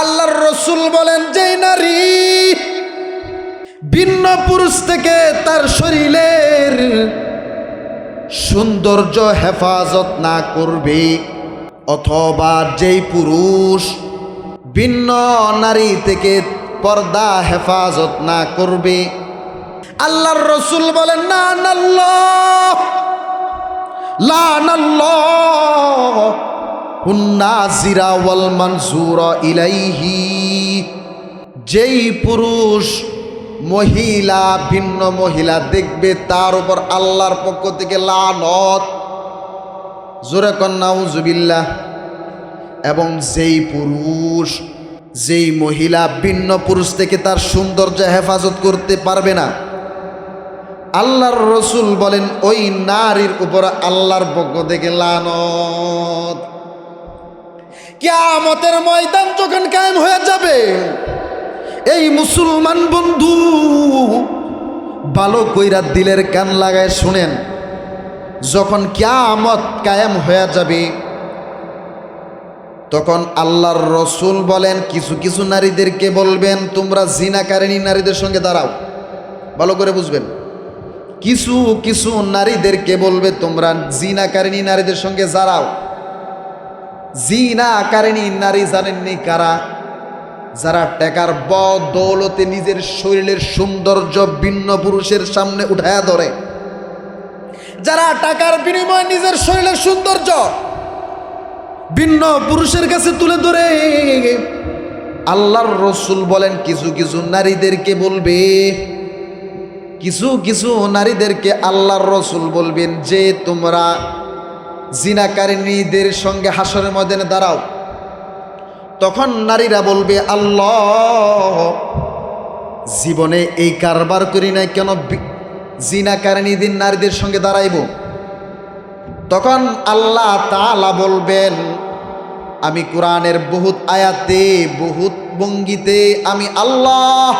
আল্লাহর রসুল বলেন যে নারী ভিন্ন পুরুষ থেকে তার শরীরের সৌন্দর্য হেফাজত না করবে, অথবা যেই পুরুষ ভিন্ন নারী থেকে পর্দা হেফাজত না করবে। আল্লাহর রসুল বলেন, না নাল্লাহ লানাল্লাহ ইলাইহি। যেই পুরুষ মহিলা, ভিন্ন মহিলা দেখবে, তার উপর আল্লাহর পক্ষ থেকে লানত। জোরে কন্যাউজুবিল্লাহ এবং যেই পুরুষ, যেই মহিলা ভিন্ন পুরুষ থেকে তার সৌন্দর্য হেফাজত করতে পারবে না। আল্লাহর রসুল বলেন, ওই নারীর উপর আল্লাহর পক্ষ থেকে লানত। কিয়ামতের ময়দান যখন কায়েম হয়ে যাবে, এই মুসলমান বন্ধু ভালো কইরা দিলের কান লাগায় শুনেন, যখন কেয়ামত কায়েম হয়ে যাবে, তখন আল্লাহর রসুল বলেন, কিছু কিছু নারীদেরকে বলবেন, তোমরা জিনাকারিনী নারীদের সঙ্গে দাঁড়াও। ভালো করে বুঝবেন। কিছু কিছু নারীদেরকে বলবে, তোমরা জিনাকারিনী নারীদের সঙ্গে দাঁড়াও। জিনাকারিনী নারী জানেননি কারা? যারা টেকার বদৌলতে নিজের শরীরের সৌন্দর্য ভিন্ন পুরুষের সামনে উঠায়া ধরে। যারা টাকার বিনিময়ে নিজের শরীরের সৌন্দর্য ভিন্ন পুরুষের কাছে তুলে ধরে। আল্লাহর রসুল বলেন, কিছু কিছু নারীদেরকে বলবে, কিছু কিছু নারীদেরকে আল্লাহর রসুল বলবেন যে তোমরা জিনাকারিনীদের সঙ্গে হাসরের ময়দানে দাঁড়াও। তখন নারীরা বলবে, আল্লাহ, জীবনে এই কারবার করি নাই কেন জিনাকারিনীদের নারীদের সঙ্গে দাঁড়াইব? তখন আল্লাহ তাআলা বলবেন, আমি কোরআনের বহুত আয়াতে, বহুত ভঙ্গিতে আমি আল্লাহ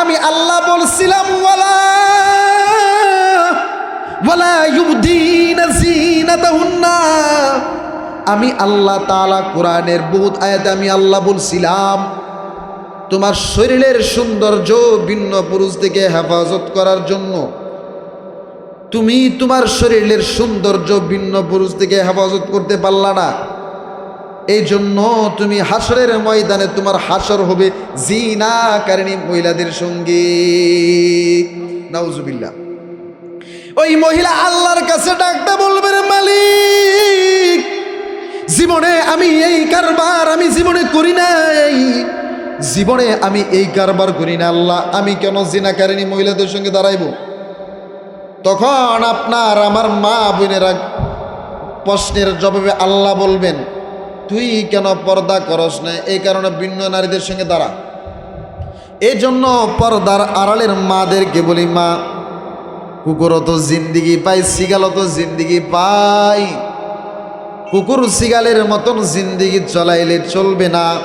আমি আল্লাহ বলছিলাম, ওয়ালা আমি আল্লাহ তাআলা কোরআনের বহুত আয়াতে আমি আল্লাহ বলছিলাম, তোমার শরীরের সৌন্দর্য ভিন্ন পুরুষ থেকে হেফাজত করার জন্য। তুমি তোমার শরীরের সৌন্দর্য ভিন্ন পুরুষ থেকে হেফাজত করতে পারলা না। এই জন্য তুমি হাসরের ময়দানে তোমার হাসর হবে জিনা কারিনী মহিলাদের সঙ্গে। নাউজুবিল্লাহ। ওই মহিলা আল্লাহর কাছে ডাকতে বলবেন মালিক, জীবনে আমি এই কারবার আমি জীবনে করি নাই। জীবনে আমি এই কারবার করি না, আল্লাহ, আমি কেন জিনাকারিনী মহিলাদের সঙ্গে দাঁড়াইব? তখন আপনার আমার মা বোনেরা প্রশ্নের জবাবে আল্লাহ বলবেন, তুই কেন পর্দা করস না? এই কারণে ভিন্ন নারীদের সঙ্গে দাঁড়া। এই জন্য পর্দার আড়ালের মাদেরকে বলি, মা কুকুরও তো জিন্দিগি পাই, সিগালও তো জিন্দিগি পাই। কুকুর সিগালের মতন জিন্দিগি চলাইলে চলবে না।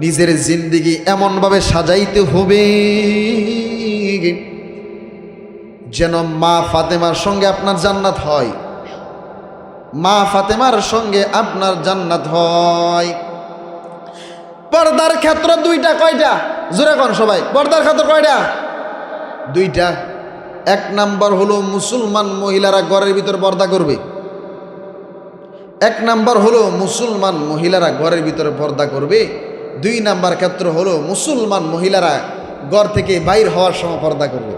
নিজের জিন্দিগি এমনভাবে সাজাইতে হবে। যেন মা ফাতেমার সঙ্গে আপনার জান্নাত হয়। মা ফাতেমার সঙ্গে আপনার জান্নাত হয়। পর্দার ক্ষেত্র দুইটা কয়টা? জোরে কন সবাই। পর্দার ক্ষেত্র কয়টা? দুইটা। এক নাম্বার হলো মুসলমান মহিলারা ঘরের ভিতর পর্দা করবে। এক নাম্বার হলো মুসলমান মহিলারা ঘরের ভিতরে পর্দা করবে। দুই নাম্বার ক্ষেত্র হলো মুসলমান মহিলারা ঘর থেকে বাইর হওয়ার সময় পর্দা করবে।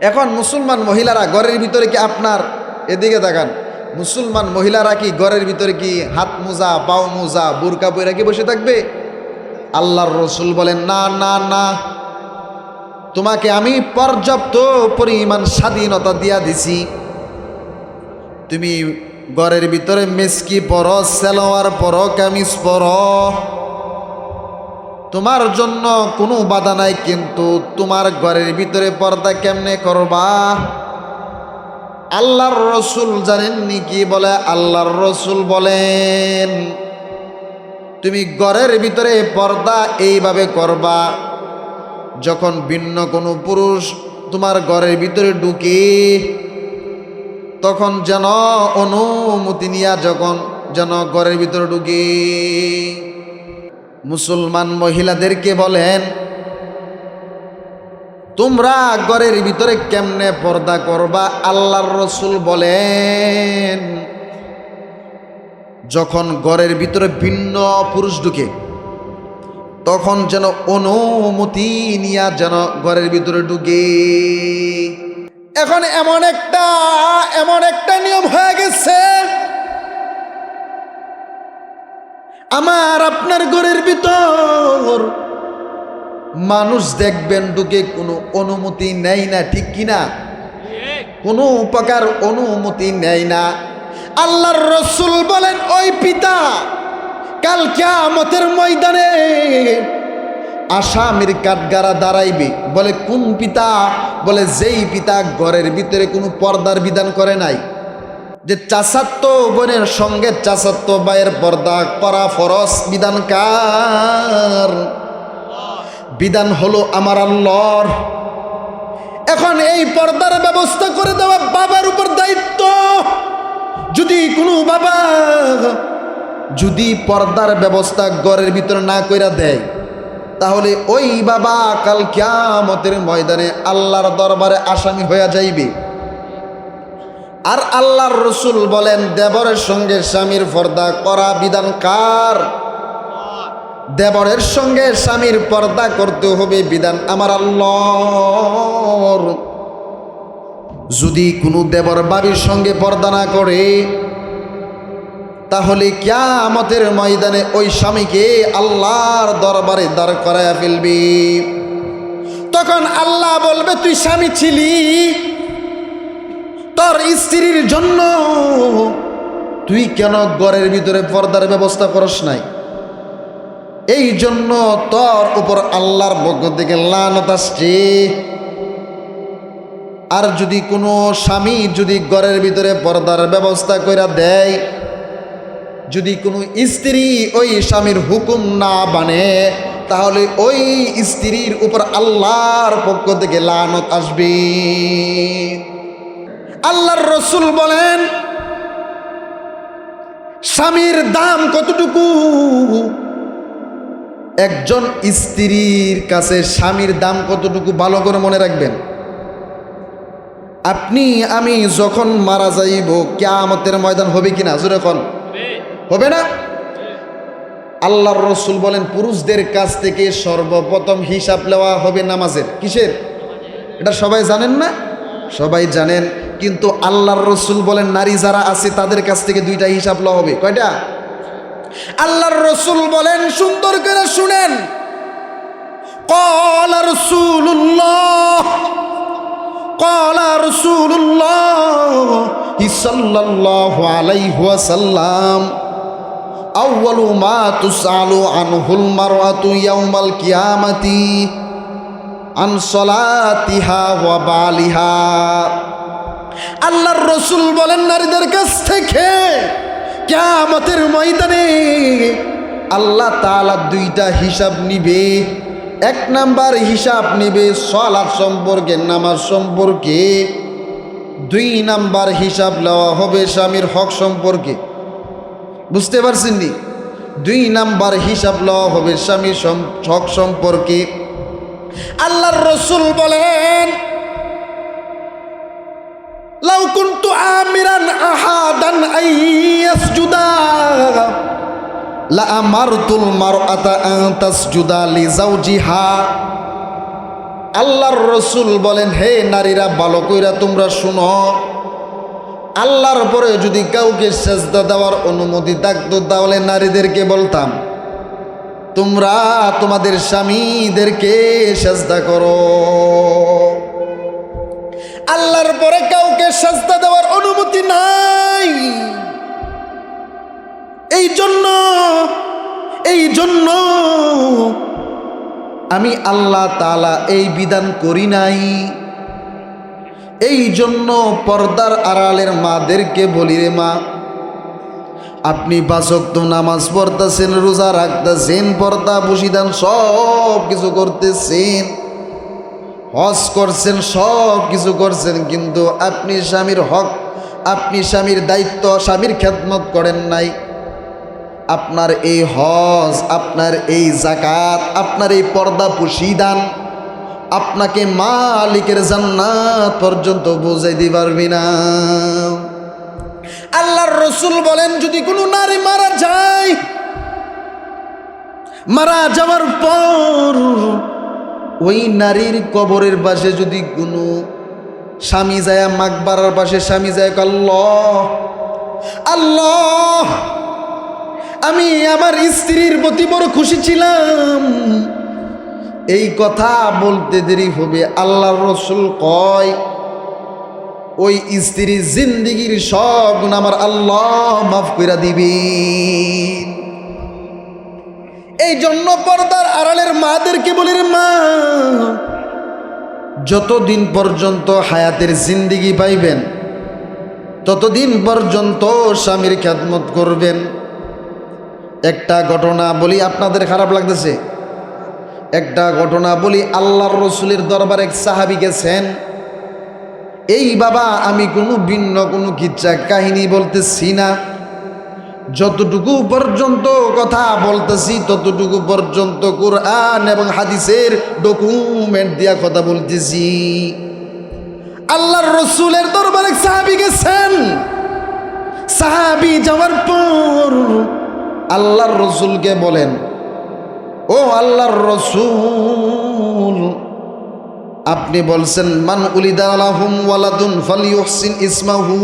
এখন মুসলমান মহিলারা ঘরের ভিতরে কি আপনার? এদিকে দেখান মুসলমান মহিলারা কি ঘরের ভিতরে কি হাত মোজা, পাও মোজা, বুরকা বইরা কি বসে থাকবে? আল্লাহর রসুল বলেন, না না না। তোমাকে আমি পর্যাপ্ত পরিমাণ স্বাধীনতা দিয়া দিছি। তুমি ঘরের ভিতরে মেসকি পরো, সেলোয়ার পরো, কামিজ পরো। তোমার জন্য কোনো বাধা নাই, কিন্তু তোমার ঘরের ভিতরে পর্দা কেমনে করবা? আল্লাহর রসুল জানেননি কি বলে? আল্লাহর রসুল বলেন, তুমি ঘরের ভিতরে পর্দা এইভাবে করবা। যখন ভিন্ন কোনো পুরুষ তোমার ঘরের ভিতরে ঢুকে, তখন যেন অনুমতি নিয়া যখন যেন ঘরের ভিতরে ঢুকে। মুসলমান মহিলাদেরকে বলেন, তোমরা ঘরের ভিতরে কেমনে পর্দা করবা? আল্লাহর রসুল বলেন, যখন ঘরের ভিতরে ভিন্ন পুরুষ ঢুকে তখন যেন অনুমতি নিয়া যেন ঘরের ভিতরে ঢুকে। এখন এমন একটা এমন একটা নিয়ম হয়ে গেছে। আমার আপনার ঘরের ভিতর মানুষ দেখবেন ঢুকে কোনো অনুমতি নেয় না, ঠিক কিনা কোনো প্রকার অনুমতি নেয় না। আল্লাহর রসুল বলেন, ওই পিতা কাল কিয়ামতের ময়দানে আসামির কাঠগাড়া দাঁড়াইবে। বলে, কোন পিতা? বলে, যেই পিতা ঘরের ভিতরে কোনো পর্দার বিধান করে নাই। যে চাচাত্ত বোনের সঙ্গে চাচাত্ত ভাইয়ের পর্দা করা ফরস বিধান কার? বিধান হলো আমার আল্লাহর। এখন এই পর্দার ব্যবস্থা করে দেওয়া বাবার উপর দায়িত্ব। যদি কোনো বাবা যদি পর্দার ব্যবস্থা ঘরের ভিতরে না কইরা দেয়, তাহলে ওই বাবা কাল কিয়ামতের ময়দানে আল্লাহর দরবারে আসামি হইয়া যাইবে। আর আল্লাহর রসুল বলেন, দেবরের সঙ্গে স্বামীর পর্দা করা বিধান কার? দেবরের সঙ্গে স্বামীর পর্দা করতে হবে বিধান আমার আল্লাহর। যদি কোনো দেবর বাবির সঙ্গে পর্দা না করে তাহলে কিয়ামতের ময়দানে ওই স্বামীকে আল্লাহর দরবারে দাঁড় করাইয়া ফেলবি। তখন আল্লাহ বলবে, তুই স্বামী ছিলি? তোর স্ত্রীর জন্য তুই কেন ঘরের ভিতরে পর্দার ব্যবস্থা করস নাই? এই জন্য তোর উপর আল্লাহর পক্ষ থেকে লানত আসছে। আর যদি কোনো স্বামী যদি ঘরের ভিতরে পর্দার ব্যবস্থা কইরা দেয় যদি কোনো স্ত্রী ওই স্বামীর হুকুম না বানে তাহলে ওই স্ত্রীর উপর আল্লাহর পক্ষ থেকে লানত আসবে। আল্লাহর রসুল বলেন, স্বামীর দাম কতটুকু? একজন স্ত্রীর কাছে স্বামীর দাম কতটুকু ভালো করে মনে রাখবেন? আপনি, আমি যখন মারা যাইব, কেয়ামতের ময়দান হবে কিনা? যখন হবে না আল্লাহর রসুল বলেন পুরুষদের কাছ থেকে সর্বপ্রথম হিসাব নেওয়া হবে নামাজের কিসের এটা সবাই জানেন না সবাই জানেন কিন্তু আল্লাহর রসুল বলেন নারী যারা আছে তাদের কাছ থেকে দুইটা হিসাব লওয়া হবে কয়টা আল্লাহর রসুল বলেন সুন্দর করে শুনেন قال رسول الله قال رسول الله صلى الله عليه وسلم আউ্বালু মা তুসালু আনহুল মারওয়াতু ইয়াউমাল কিয়ামাতি আন সলাতিহা ওয়া বালিহা। আল্লাহর রসুল বলেন নারীদের কাছ থেকে কিয়ামতের ময়দানে আল্লাহ তাআলা দুইটা হিসাব নিবে। এক নাম্বার হিসাব নিবে সলাদ সম্পর্কে, নামাজ সম্পর্কে। দুই নাম্বার হিসাব নেওয়া হবে স্বামীর হক সম্পর্কে। বুঝতে পারছেন নি? দুই নাম্বার হিসাব লওয়া হবে স্বামীর সম- হক সম্পর্কে। আল্লাহর রসুল বলেন লা আল্লাহর রসুল বলেন, হে নারীরা, ভালো কইরা তোমরা শুনো। আল্লাহর পরে যদি কাউকে সেজদা দেওয়ার অনুমতি থাকতো, তাহলে নারীদেরকে বলতাম, তোমরা তোমাদের স্বামীদেরকে সেজদা করো। আল্লাহর পরে কাউকে সেজদা দেওয়ার অনুমতি নাই। এই জন্য এই জন্য আমি আল্লাহ তালা এই বিধান করি নাই। এই জন্য পর্দার আড়ালের মাদেরকে বলি রে মা, আপনি বাসক্ত নামাজ পড়তেছেন, রোজা রাখতেছেন, পর্দা বসিদান সব কিছু করতেছেন, হজ করছেন, সব কিছু করছেন, কিন্তু আপনি স্বামীর হক, আপনি স্বামীর দায়িত্ব, স্বামীর খেদমত করেন নাই। আপনার এই হজ, আপনার এই জাকাত আপনার এই পর্দা, পুশিদান আপনাকে মালিকের জান্নাত পর্যন্ত বুঝাইতে পারবি না। আল্লাহর রসুল বলেন, যদি কোনো নারী মারা যায়, মারা যাওয়ার পর ওই নারীর কবরের পাশে যদি কোনো স্বামী যায়, মাকবারার পাশে স্বামী যায় আল্লাহ আল্লাহ, আমি আমার স্ত্রীর প্রতি বড় খুশি ছিলাম। এই কথা বলতে দেরি হবে। আল্লাহর রসুল কয়, ওই স্ত্রীর জিন্দিগির সব গুণ আমার আল্লাহ মাফ করে দিবেন। এই জন্য পর্দার আড়ালের মাদেরকে বলি মা, যতদিন পর্যন্ত হায়াতের জিন্দিগি পাইবেন, ততদিন পর্যন্ত স্বামীর খ্যাতমত করবেন। একটা ঘটনা বলি, আপনাদের খারাপ লাগতেছে? একটা ঘটনা বলি, আল্লাহর রসুলের দরবার এক সাহাবি গেছেন। এই বাবা, আমি কোনো ভিন্ন কোনো কিচ্ছা কাহিনী বলতেছি না। যতটুকু পর্যন্ত কথা বলতেছি, ততটুকু পর্যন্ত কোরআন এবং হাদিসের ডকুমেন্ট দিয়া কথা বলতেছি। আল্লাহর রসুলের দরবারে সাহাবি গেছেন। সাহাবি যাওয়ার পর আল্লাহর রসুলকে বলেন ও আল্লাহর রসুল, আপনি বলছেন, মান উলিদা ওয়ালাদুন ফালিউহসিন ইসমাহু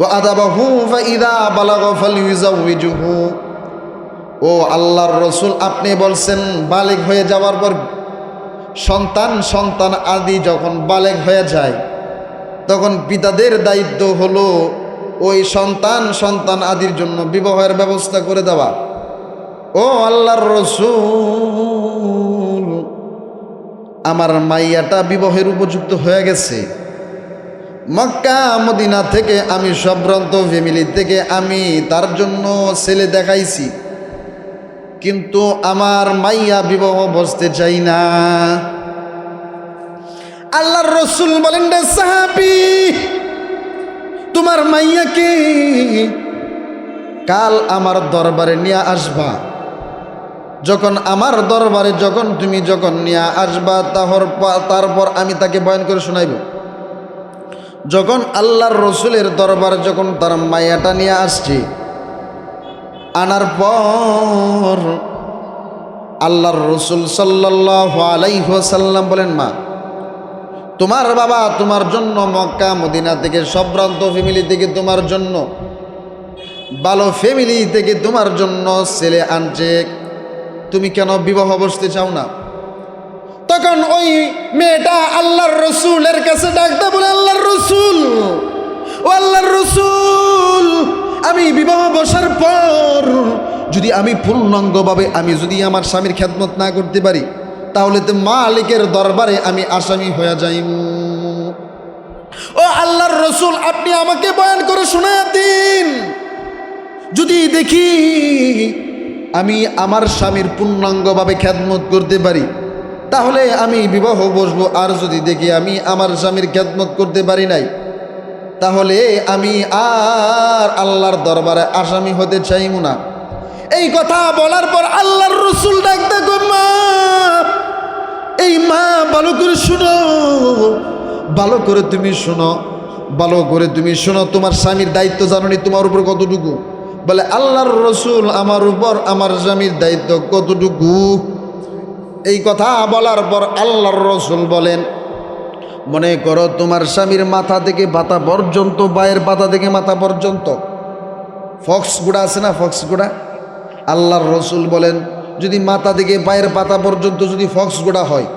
ও আদাবাহু, ফাইদা বালাগ ফালিউজাউইজুহু। ও আল্লাহর রসুল, আপনি বলছেন বালেক হয়ে যাওয়ার পর সন্তান সন্তান আদি যখন বালেক হয়ে যায়, তখন পিতাদের দায়িত্ব হলো ওই সন্তান সন্তান আদির জন্য বিবাহের ব্যবস্থা করে দেওয়া। ও আল্লাহর রসুল, আমার মাইয়াটা বিবাহের উপযুক্ত হয়ে গেছে। মক্কা, মদিনা থেকে আমি সম্ভ্রান্ত ফ্যামিলি থেকে আমি তার জন্য ছেলে দেখাইছি। কিন্তু আমার মাইয়া বিবাহ বসতে চাই না। আল্লাহর রসুল বলেন তোমার মাইয়াকে কাল আমার দরবারে নিয়ে আসবা। যখন আমার দরবারে যখন তুমি যখন নিয়ে আসবা, তাহর তারপর আমি তাকে বয়ন করে শোনাইব। যখন আল্লাহর রসুলের দরবারে যখন তার মায়াটা নিয়ে আসছে, আনার পর আল্লাহর রসুল সাল্লাহ আলাইসাল্লাম বলেন, মা, তোমার বাবা তোমার জন্য মক্কা, মদিনা থেকে সম্ভ্রান্ত ফ্যামিলি থেকে তোমার জন্য, ভালো ফ্যামিলি থেকে তোমার জন্য ছেলে আনছে। তুমি কেন বিবাহ বসতে চাও না? তখন ওই মেয়েটা আল্লাহর রসুলের কাছে ডাকতে বলে, আল্লাহর রসুল, ও আল্লাহর রসুল, আমি বিবাহ বসার পর যদি আমি পূর্ণাঙ্গভাবে আমি যদি আমার স্বামীর খ্যাতমত না করতে পারি, তাহলে তো মালিকের দরবারে আমি আসামি হয়ে যাই ও আল্লাহর রসুল, আপনি আমাকে বয়ান করে শোনা দিন। যদি দেখি আমি আমার স্বামীর পূর্ণাঙ্গভাবে খ্যাতমত করতে পারি। তাহলে আমি বিবাহ বসবো, আর যদি দেখি আমি আমার স্বামীর খ্যাতমত করতে পারি নাই, তাহলে আমি আর আল্লাহর দরবারে আসামি হতে চাইব না। এই কথা বলার পর আল্লাহর রসুল ডাক, দেখো মা, এই মা, ভালো করে শুনো, ভালো করে তুমি শোনো, ভালো করে তুমি শোনো, তোমার স্বামীর দায়িত্ব জানি তোমার উপর কতটুকু? বলে, আল্লাহর রসুল আমার উপর আমার স্বামীর দায়িত্ব কতটুকু? এই কথা বলার পর আল্লাহর রসুল বলেন, মনে করো তোমার স্বামীর মাথা থেকে পাতা পর্যন্ত, বায়ের পাতা থেকে মাথা পর্যন্ত, ফক্স গুড়া আছে না ফক্স গুড়া? আল্লাহর রসুল বলেন, যদি মাথা থেকে পায়ের পাতা পর্যন্ত যদি ফক্স গোড়া হয়,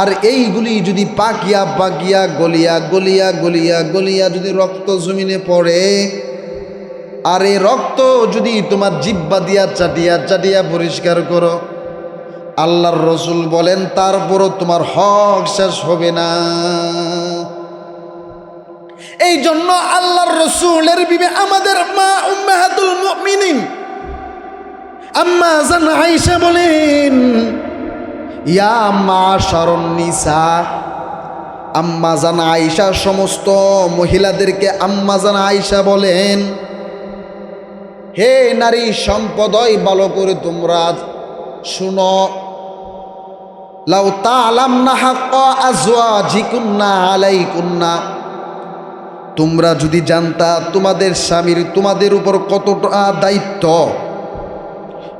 আর এইগুলি যদি পাকিয়া পাকিয়া গলিয়া গলিয়া গলিয়া গলিয়া যদি রক্ত জমিনে পড়ে আর এই রক্ত যদি তোমার জিব্বা দিয়া চাটিয়া চাটিয়া পরিষ্কার করো। আল্লাহর রসুল বলেন, তারপরও তোমার হক শেষ হবে না। এই জন্য আল্লাহর রসুলের বিবে আমাদের মা উম্মাহাতুল মুমিনিন। আম্মা জান আয়েশা বলেন, ইয়া মা শরণ নিসা। আম্মা জান আয়েশা, সমস্ত মহিলাদেরকে আম্মা জান আয়েশা বলেন হে নারী সম্পদয় ভালো করে তোমরা শুনো। লাউ তালাম তোমরা যদি জানতা তোমাদের স্বামীর তোমাদের উপর কতটা দায়িত্ব,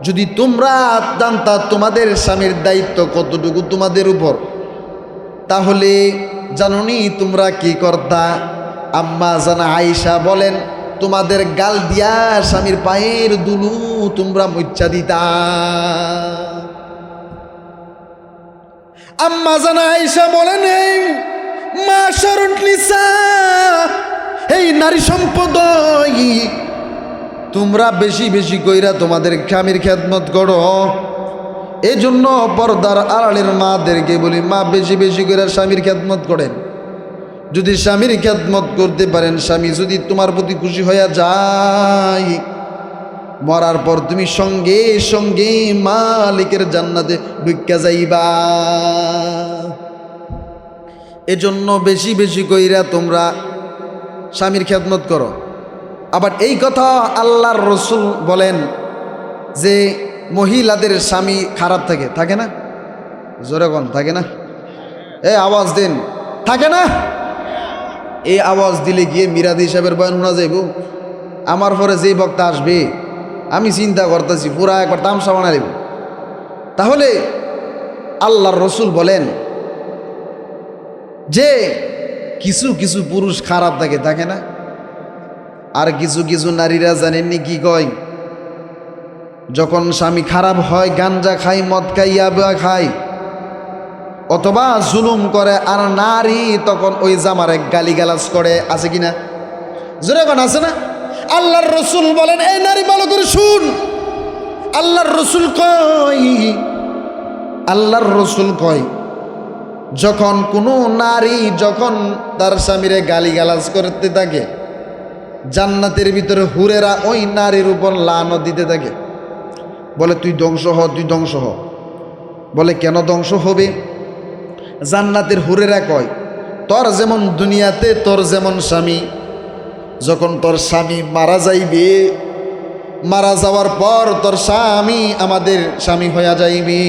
যদি তোমরা জানতা তোমাদের স্বামীর দায়িত্ব কতটুকু তোমাদের উপর, তাহলে জাননি তোমরা কি করতা? আম্মা জানা আয়েশা বলেন তোমাদের গাল দিয়া স্বামীর পায়ের দুলু তোমরা মুচ্ছা দিতা। আম্মা জানা আয়েশা বলেন এই মা শরণ এই নারী সম্পদ তোমরা বেশি বেশি কইরা তোমাদের স্বামীর খেদমত করো। এই জন্য পর্দার আড়ালের মাদেরকে বলি, মা বেশি বেশি করে স্বামীর খেদমত করেন। যদি স্বামীর খেদমত করতে পারেন, স্বামী যদি তোমার প্রতি খুশি হইয়া যায়, মরার পর তুমি সঙ্গে সঙ্গে মালিকের জান্নাতে ঢুকা যাইবা। এজন্য বেশি বেশি কইরা তোমরা স্বামীর খেদমত করো। আবার এই কথা আল্লাহর রসুল বলেন যে, মহিলাদের স্বামী খারাপ থাকে থাকে না? জোরে কন থাকে না? এ, আওয়াজ দিন। থাকে না? এই আওয়াজ দিলে গিয়ে মিরাদি সাহেবের বয়ান শোনা যাইব? আমার পরে যেই বক্তা আসবে, আমি চিন্তা করতেছি, পুরা একবার তামসা বানা দেব। তাহলে আল্লাহর রসুল বলেন, যে কিছু কিছু পুরুষ খারাপ থাকে থাকে না? আর কিছু কিছু নারীরা জানেননি কি কয়? যখন স্বামী খারাপ হয়, গাঞ্জা খাই মদ খাই ইয়াবা খায় অথবা জুলুম করে আর নারী তখন ওই জামারে এক গালি গালাজ করে, আছে কিনা? জোরে কোন, আছে না? আল্লাহর রসুল বলেন, এই নারী, ভালো করে শুন। আল্লাহর রসুল কয়, আল্লাহর রসুল কয়, যখন কোনো নারী যখন তার স্বামীরে গালি গালাজ করতে থাকে, জান্নাতের ভিতরে হুরেরা ওই নারীর উপর লানত দিতে থাকে। বলে, তুই ধ্বংস হ, তুই ধ্বংস হ। বলে, কেন ধ্বংস হবে? জান্নাতের হুরেরা কয়, তোর যেমন দুনিয়াতে, তোর যেমন স্বামী। যখন তোর স্বামী মারা যাইবে, মারা যাওয়ার পর তোর স্বামী আমাদের স্বামী হইয়া যাইবে।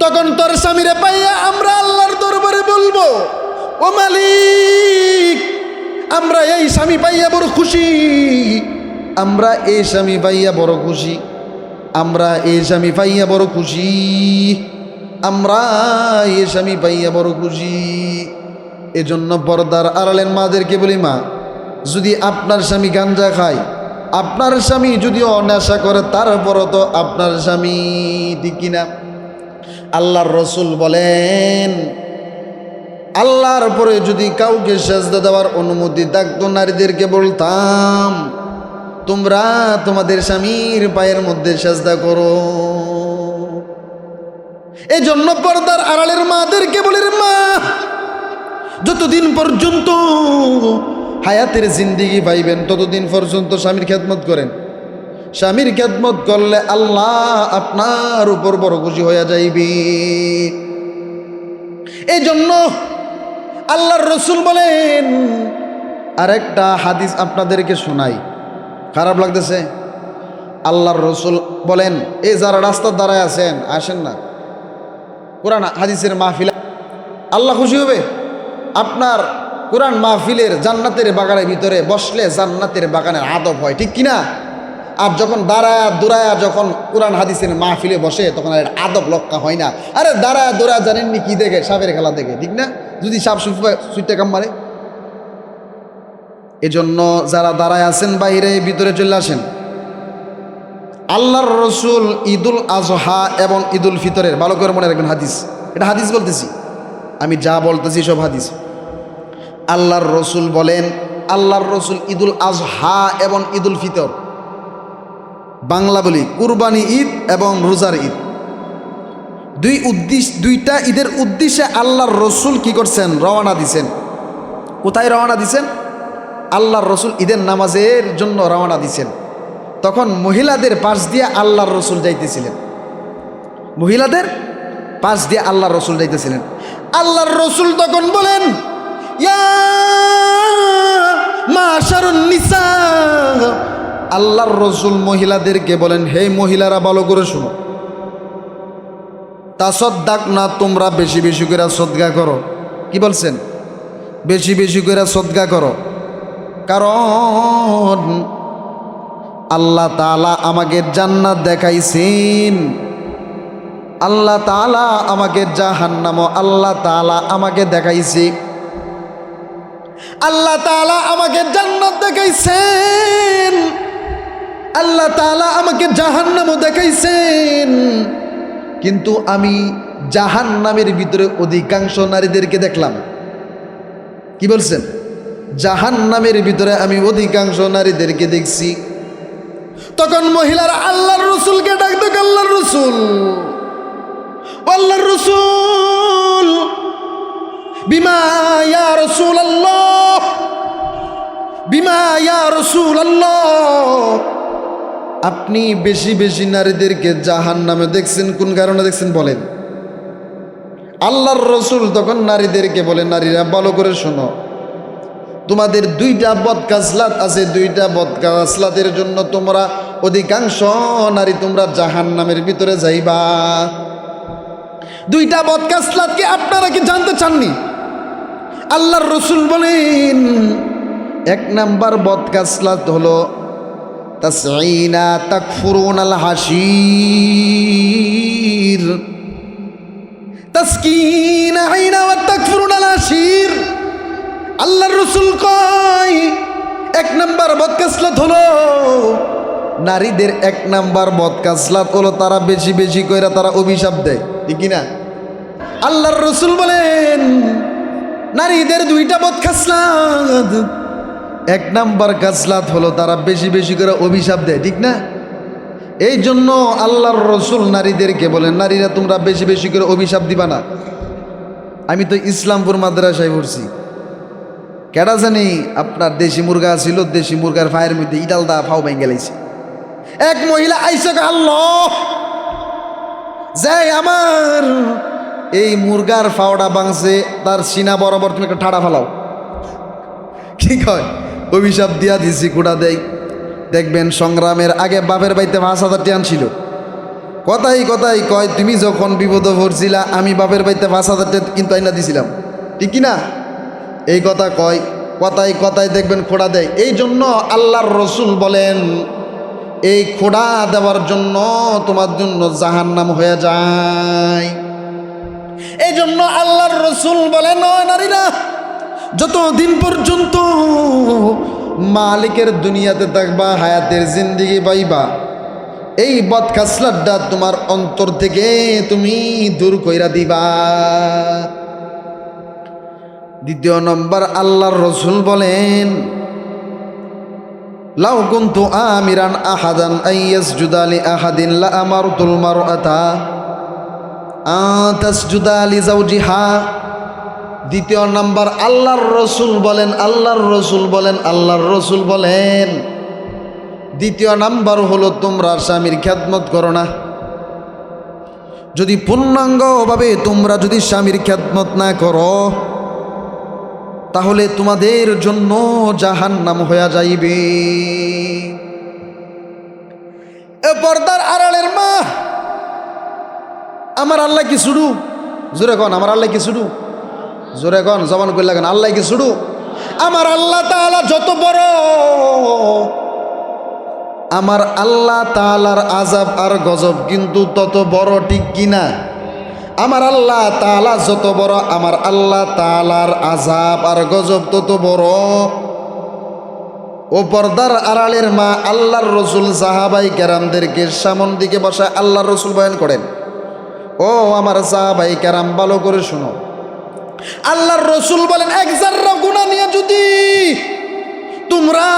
তখন তোর স্বামীরে পাইয়া আমরা আল্লাহর দরবারে বলব, ও মালিক, আমরা এই স্বামী পাইয়া বড় খুশি। আমরা এই স্বামী পাইয়া বড় খুশি। আমরা এই স্বামী পাইয়া বড় খুশি। আমরা এই স্বামী পাইয়া বড় খুশি। এজন্য পর্দার আড়ালের মাদেরকে বলি, মা, যদি আপনার স্বামী গাঞ্জা খায়, আপনার স্বামী যদি অনেশা করে, তারপরও তো আপনার স্বামী ঠিক কিনা? আল্লাহর রসুল বলেন, আল্লাহর পরে যদি কাউকে সেজদা দেওয়ার অনুমতি থাকতো নারীদেরকে বলতাম, তোমরা তোমাদের স্বামীর পায়ের মধ্যে সেজদা করো। এই জন্য পর্দার আড়ালের মাদেরকে বলে রে মা, যতদিন পর্যন্ত হায়াতের জিন্দিগি পাইবেন, ততদিন পর্যন্ত স্বামীর খেদমত করেন। স্বামীর খেদমত করলে আল্লাহ আপনার উপর বড় খুশি হইয়া যাইবে। এই জন্য আল্লাহর রসুল বলেন, আরেকটা হাদিস আপনাদেরকে শোনাই। খারাপ লাগতেছে? আল্লাহর রসুল বলেন এই যারা রাস্তার দ্বারায় আছেন, আসেন না। কোরআন হাদিসের মাহফিল। আল্লাহ খুশি হবে? আপনার কোরআন মাহফিলের জান্নাতের বাগানের ভিতরে বসলে জান্নাতের বাগানের আদব হয়, ঠিক কিনা? আর যখন দাঁড়ায় দৌড়ায়া যখন কোরআন হাদিসের মাহফিলে বসে, তখন আর আদব লক্কা হয় না। আরে দাঁড়ায় দৌড়ায় জানেননি কি দেখে? সাপের খেলা দেখে, ঠিক না? যদি সাপ সুইটে কাম মারে। এজন্য যারা দাঁড়ায় আছেন, বাইরে ভিতরে চলে আসেন। আল্লাহর রসুল ঈদুল আজহা এবং ঈদুল ফিতরের, ভালো করে মনে রাখবেন হাদিস। এটা হাদিস বলতেছি। আমি যা বলতেছি সব হাদিস। আল্লাহর রসুল বলেন, আল্লাহর রসুল ঈদুল আজহা এবং ঈদুল ফিতর। বাংলা বলি, কুরবানি ঈদ এবং রোজার ঈদ। দুই উদ্দেশ্য দুইটা ঈদের উদ্দেশ্যে আল্লাহর রসুল কি করছেন? রওনা দিছেন। কোথায় রওনা দিছেন? আল্লাহর রসুল ঈদের নামাজের জন্য রওনা দিছেন। তখন মহিলাদের পাশ দিয়ে আল্লাহর রসুল যাইতেছিলেন। মহিলাদের পাশ দিয়ে আল্লাহর রসুল যাইতেছিলেন। আল্লাহর রসুল তখন বলেন আল্লাহর রসুল মহিলাদেরকে বলেন, হে মহিলারা, ভালো করে শুনো। তা সদ্দাক না, তোমরা বেশি বেশি করে সদ্গা করো। কি বলছেন? বেশি বেশি করে সদ্গা করো। কারণ আল্লাহ তালা আমাকে জান্নাত দেখাইছেন। আল্লাহ তালা আমাকে জাহান্নাম আল্লাহ তালা আমাকে দেখাইছে। আল্লাহ তালা আমাকে জান্নাত দেখাইছেন। আল্লাহ তালা আমাকে জাহান্নামও দেখাইছেন। কিন্তু আমি জাহান্নামের ভিতরে অধিকাংশ নারীদেরকে দেখলাম। কি বলছেন? জাহান্নামের ভিতরে আমি অধিকাংশ নারীদেরকে দেখছি। তখন মহিলারা আল্লাহর রসুলকে ডাকতো আল্লাহর রসুল? আল্লাহর রসুল। বিমা ইয়া রসুল আল্লাহ বিমা ইয়া রসুল আল্লাহ আপনি বেশি বেশি নারীদেরকে জাহান নামে দেখছেন, কোন কারণে দেখছেন বলেন? আল্লাহর রসুল তখন নারীদেরকে বলে, নারীরা ভালো করে শোনো। তোমাদের দুইটা বদকাসলাত আছে, দুইটা বদকাসলাতের জন্য তোমরা অধিকাংশ নারী তোমরা জাহান নামের ভিতরে যাইবা। দুইটা বদকাসলাতকে আপনারা কি জানতে চাননি? আল্লাহর রসুল বলেন, এক নাম্বার বদকাসলাত হলো, তাসঈনা তাকফুরুন আল হাসির তাসকিনা আইনা ওয়া তাকফুরুন আল হাসির আল্লাহর রসুল কয়, এক নাম্বার বদকাসলাত হলো, নারীদের এক নাম্বার বদকাসলাত হলো, তারা বেশি বেশি কইরা তারা অভিশাপ দেয়, ঠিক না? আল্লাহর রসুল বলেন, নারীদের দুইটা বদকাসলাত, এক নাম্বার কাজলাত হলো, তারা বেশি বেশি করে অভিশাপ দেয়, ঠিক না? এই জন্য আল্লাহর রসুল নারীদেরকে বলেন, নারীরা তোমরা বেশি বেশি করে অভিশাপ দিবা না। আমি তো ইসলামপুর মাদ্রাসায় পড়ছি। কেডা জানি আপনার দেশি মুরগা ছিল দেশি মুরগার ফায়ের মধ্যে ইডাল দা ফাও ভেঙে গেলাইছে। এক মহিলা আইসে আল্লাহ! যাই আমার, এই মুরগার ফাওড়া বাংছে তার সিনা বরাবর তুমি একটা ঠাড়া ফালাও। কি কয়? অভিশাপ দিয়া দিছি, কুড়া দেয় দেখবেন সংগ্রামের আগে বাপের বাড়িতে পাঁচ হাজার টিয়ান ছিল। কথাই কথাই কয়, তুমি যখন বিপদ ভরছিলা আমি বাপের বাড়িতে পাঁচ হাজার কিন্তু আইনা দিছিলাম। ঠিক কি না? এই কথা কয় কথাই কথাই দেখবেন খোড়া দেয়। এই জন্য আল্লাহর রসুল বলেন, এই খোড়া দেওয়ার জন্য তোমার জন্য জাহান্নাম হয়ে যায়। এই জন্য আল্লাহর রসুল বলেন নয় নারীরা, যতদিন পর্যন্ত মালিকের দুনিয়াতে থাকবা, হায়াতের জিন্দিগি পাইবা, এই বদখাসলাটা তোমার অন্তর থেকে তুমি দূর কইরা দিবা। দ্বিতীয় নম্বর আল্লাহর রসুল বলেন, লাউ কুন্তু আমিরান আহাদান আইয়াস জুদালি আহাদিন লা আমারতুল মারআতা আতাস জুদালি জাওজিহা দ্বিতীয় নাম্বার আল্লাহর রসুল বলেন, আল্লাহর রসুল বলেন, আল্লাহর রসুল বলেন, দ্বিতীয় নাম্বার হলো তোমরা স্বামীর খ্যাতমত করো না। যদি পূর্ণাঙ্গভাবে তোমরা যদি স্বামীর খ্যাতমত না করো তাহলে তোমাদের জন্য জাহান নাম হইয়া যাইবে। এ পর্দার আড়ালের মা, আমার আল্লাহ কি শুরু? জোরে কন, আমার আল্লাহ কি শুরু? জোরে কন, জবান করলে কেন আল্লাহ কি শুরু? আমার আল্লাহ তাআলা যত বড়, আমার আল্লাহ তাআলার আজাব আর গজব কিন্তু তত বড় ঠিক কিনা? আমার আল্লাহ তালা যত বড়, আমার আল্লাহ তালার আজাব আর গজব তত বড়। ও পর্দার আড়ালের মা আল্লাহর রসুল সাহাবাই কেরামদেরকে সামন দিকে বসায় আল্লাহর রসুল বয়ান করেন, ও আমার জাহাবাই কেরাম, ভালো করে শুনো। আল্লাহর রসুল বলেন, এক জাররা গুণা নিয়ে যদি তোমরা,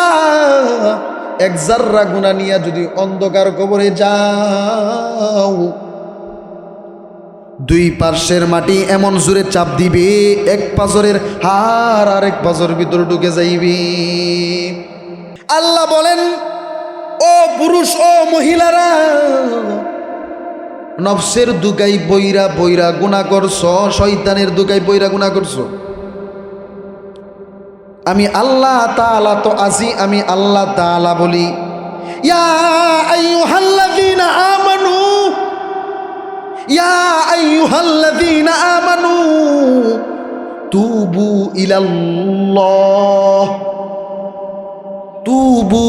এক জাররা গুণা নিয়ে যদি অন্ধকার কবরে যাও দুই পার্শ্বের মাটি এমন জোরে চাপ দিবে, এক পাজরের হার আর এক পাজর ভিতরে ঢুকে যাইবে। আল্লাহ বলেন, ও পুরুষ, ও মহিলারা, নফসের দুকাই বইরা বইরা গুণা করছ, শয়তানের দুকাই বইরা গুণা করছ। আমি আল্লাহ তালা তো আছি, আমি আল্লাহ তালা বলি, ইয়া আইয়ুহাল্লাযীনা আমানু ইয়া আমানু তুবু তুবু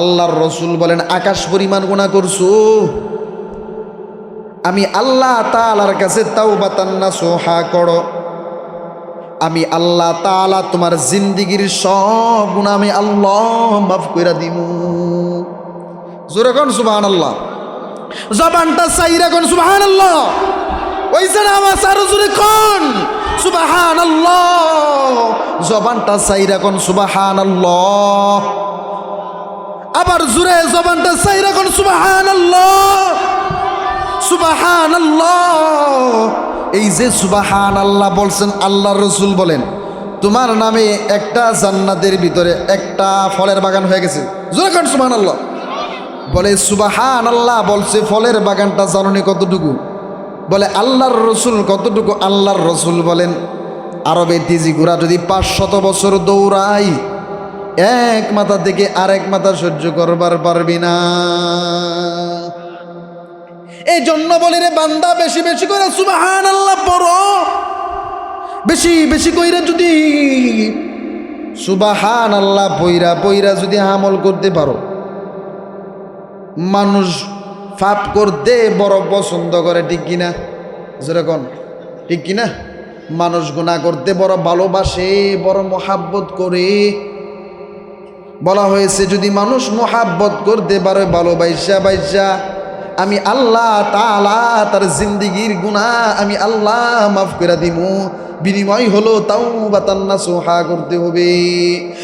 আল্লাহর রসুল বলেন, আকাশ পরিমাণ গুণা করছ। আমি আল্লাহ তালার কাছে তাও তাওবাতান নাসুহা করো। আমি আল্লাহ তালা তোমার জিন্দিগির সব গুণা আমি আল্লাহ মাফ কইরা দিমু। জোরে কোন সুবহানাল্লাহ? জবানটা চাইরা কোন সুবহানাল্লাহ? ওই যে আমার আরও জোরে কোন? সুবহানাল্লাহ। জবানটা চাইরা কোন সুবহানাল্লাহ। আবার জুড়ে জবানটা চাইরা কোন সুবহানাল্লাহ। সুবহানাল্লাহ। এই যে সুবাহান আল্লাহ বলছেন আল্লাহ রসুল বলেন, তোমার নামে একটা জান্নাতের ভিতরে একটা ফলের বাগান হয়ে গেছে। জোরে কোন সুবহান আল্লাহ বলে সুবাহান আল্লাহ বলছে, ফলের বাগানটা জাননি কতটুকু? বলে, আল্লাহর রসুল কতটুকু আল্লাহর রসুল বলেন? আরবে তিজি ঘোড়া যদি পাঁচশত বছর দৌড়াই, এক মাথা থেকে আরেক মাথা সহ্য করবার পারবি না। এই জন্য বলি রে বান্দা, বেশি বেশি করে সুবাহান আল্লাহ পড়ো। বেশি বেশি কইরা যদি সুবাহান আল্লাহ পইরা পইরা যদি আমল করতে পারো মানুষ ফাপ করতে বড় পছন্দ করে, ঠিক কিনা? যেরকম, ঠিক কিনা? মানুষ গুণা করতে বড় ভালোবাসে, বড় মহাব্বত করে। বলা হয়েছে, যদি মানুষ মহাব্বত করতে পারে, ভালোবাসা বাইসা আমি আল্লাহ তালা তার জিন্দিগির গুণা আমি আল্লাহ মাফ করে দিমু। বিনিময় হলো তাও বা তান্না সোহা করতে হবে।